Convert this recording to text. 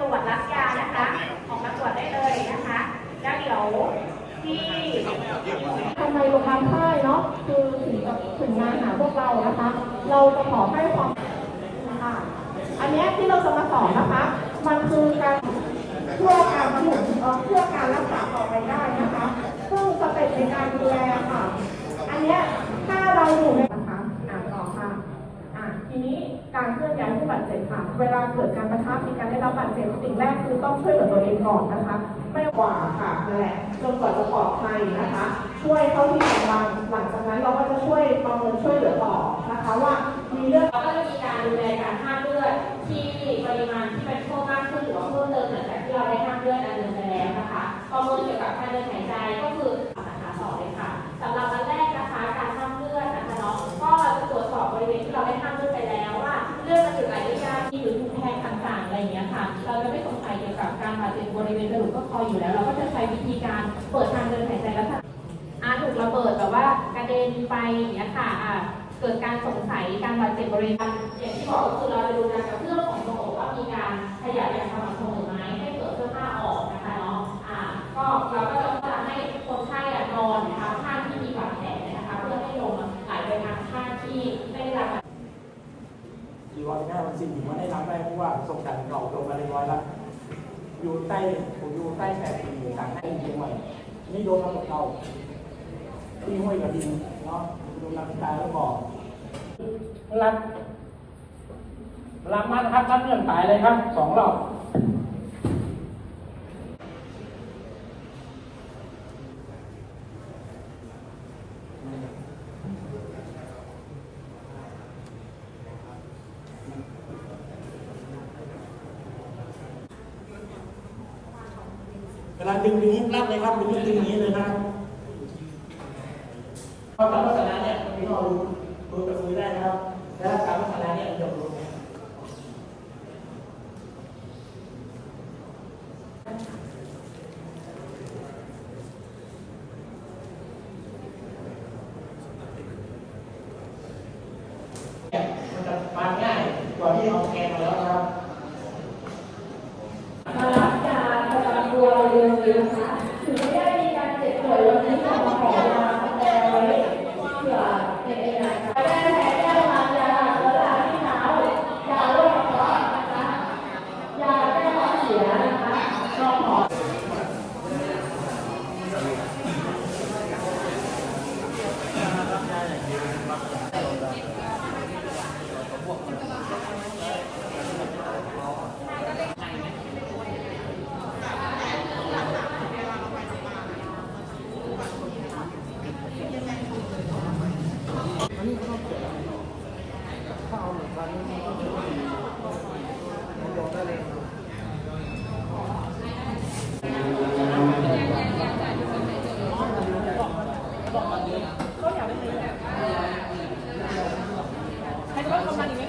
ตรวจรับยานะคะ ออกมาตรวจได้เลยนะคะ แล้วเดี๋ยวที่ทำไมโรงพยาบาลค่ายเนาะคือถึงกับถึงงานหาพวกเรานะคะ เราจะขอให้ความนะคะอันนี้ที่เราจะมาสอนนะคะ มันคือการเพื่อการบำรุเอ่อเพื่อการรักษาต่อไปได้นะคะ ซึ่งสเต็ปในการดูแลค่ะ อันเนี้ยถ้าเราอยู่ในนะคะอ่านต่อค่ะ อะทีนี้ การเคลื่อนย้ายผู้บาดเจ็บค่ะ เวลาเกิดการประทะมีการได้รับบาดเจ็บสิ่งแรกคือต้องช่วยเหลือตัวเองก่อนนะคะ ไม่กว่าค่ะนั่นแหละจนกว่าจะปลอดภัยนะคะ ช่วยเข้าที่กำลังหลังจากนั้นเราก็จะช่วยประเมินช่วยเหลือต่อนะคะว่ามีเลือดเราก็จะมีการดูแลการห้ามเลือดที่ปริมาณที่มันเพิ่มมากขึ้นหรือว่าเพิ่มเติมหลังจากที่เราได้ห้ามเลือดอันเดิมไปแล้วนะคะประเมินเกี่ยวกับการเดินหายใจก็คือ เราจะไม่สงสัยเกี่ยวกับการบาดเจ็บบริเวณกระดูกข้อคออยู่แล้ว เราก็จะใช้วิธีการเปิดทางเดินหายใจแลักษณะอาถูกระเบิดแบบว่ากระเด็นไปอย่างเงี้ยค่ะอ่าเกิดการสงสัยการบาดเจ็บบริเวณอย่างที่บอกก็คือเราจะดูการกระเพื่อมของตรงอกว่ามีการขยับอย่างสม่ำเสมอไหมให้เกิดเสื้อผ้าออกนะคะเนาะอ่าก็เราก็จะให้คนไข้อนอนนะคะข้างที่มีบาดแผลนะคะเพื่อให้ลมไหลไปทางข้างที่ไม่ได้รับบาด สี่วันแค่วันสี่วันได้รับได้เพราะว่าส่งจากเก่าลงมาเรียบร้อยแล้วอยู่ใต้ผมอยู่ใต้แปดปีต่างให้เชียงใหม่นี่โดนทั้งหมดเราที่ห้วยกระดิ่งเนาะโดนรักตายแล้วบอกรับรักมันครับรักเรื่องตายเลยครับสองรอบเว ลาดึงดึงนี้รัดเลยครับดึงดึงอย่างนี้เลยนะครับพอการพัฒนาเนี่ยพี่น้องรู้รู้กับมือได้นะครับ แล้วการพัฒนาเนี่ยมันจะรู้เนี่ยมันจะมาง่ายกว่าที่เอาแกนมาแล้วนะครับ ม ให้เขาทำมาอีกไหม